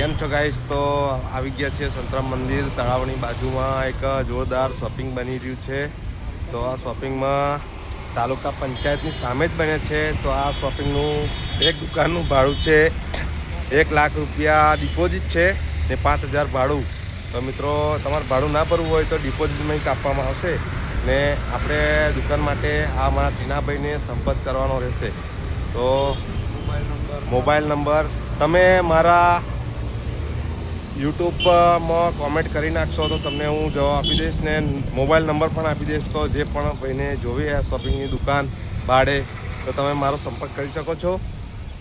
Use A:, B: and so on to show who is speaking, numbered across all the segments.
A: કેમ છો ગાઈસ તો આવી ગયા છે સંતરામ મંદિર. તળાવની બાજુમાં એક જોરદાર શોપિંગ બની રહ્યું છે. તો આ શોપિંગમાં તાલુકા પંચાયતની સામે જ બને છે. તો આ શોપિંગનું એક દુકાનનું ભાડું છે. એક લાખ રૂપિયા ડિપોઝિટ છે ને પાંચ હજાર ભાડું. તો મિત્રો, તમારે ભાડું ના ભરવું હોય તો ડિપોઝિટમાં કાપવામાં આવશે ને આપણે દુકાન માટે આ મારા ટીનાભાઈને સંપર્ક કરવાનો રહેશે. તો મોબાઈલ નંબર તમે મારા યુટ્યુબમાં કોમેન્ટ કરી નાખશો તો તમને હું જવાબ આપી દઈશ ને મોબાઈલ નંબર પણ આપી દઈશ તો જે પણ ભાઈને જોવી આ શોપિંગની દુકાન, ભાડે, તો તમે મારો સંપર્ક કરી શકો છો.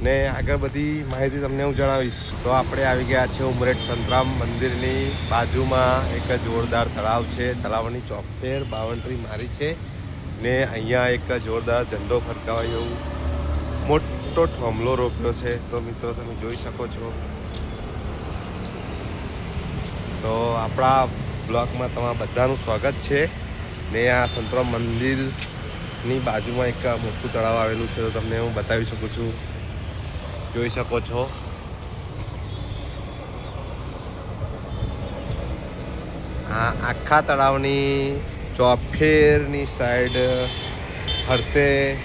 A: ને આગળ બધી માહિતી તમને હું જણાવીશ. તો આપણે આવી ગયા છે ઉમરેઠ સંતરામ મંદિરની બાજુમાં. એક જોરદાર તળાવ છે, તળાવની ચોફેર બાવન્ટ્રી મારી છે. ને અહીંયા એક જોરદાર ઝંડો ફરકાવાય. એવું મોટો થોમલો રોપ્યો છે. તો મિત્રો તમે જોઈ શકો છો. તો આપણા બ્લોગમાં તમારા બધાનું સ્વાગત છે. ને આ સંતરામ મંદિરની બાજુમાં એક મોટું તળાવ આવેલું છે, તો તમને હું બતાવી શકું છું. જોઈ શકો છો. આ આખા તળાવની ચોફેરની સાઈડ ફરતે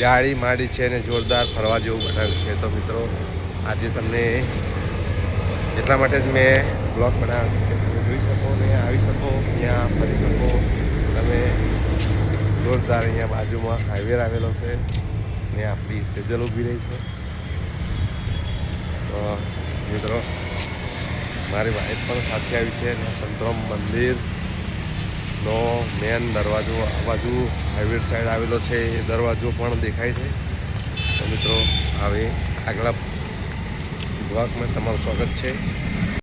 A: જાળી માડી છે અને જોરદાર ફરવા જેવું બનાવ્યું છે. તો મિત્રો, આજે તમને એટલા માટે જ મેં બ્લોગ બનાવ્યો છે કે તમે જોઈ શકો ને આવી શકો, અહીંયા ફરી શકો. તમે જોરદાર અહીંયા બાજુમાં હાઈવે આવેલો છે ને ફ્રી સેજલ ઊભી રહી છે. તો મિત્રો, મારી વાઈફ પણ સાથે આવી છે અને સંતરામ મંદિરનો મેન દરવાજો, આ બાજુ હાઈવે સાઈડ આવેલો છે, એ દરવાજો પણ દેખાય છે. તો મિત્રો હવે આગલા બ્લોગમાં તમારું સ્વાગત છે.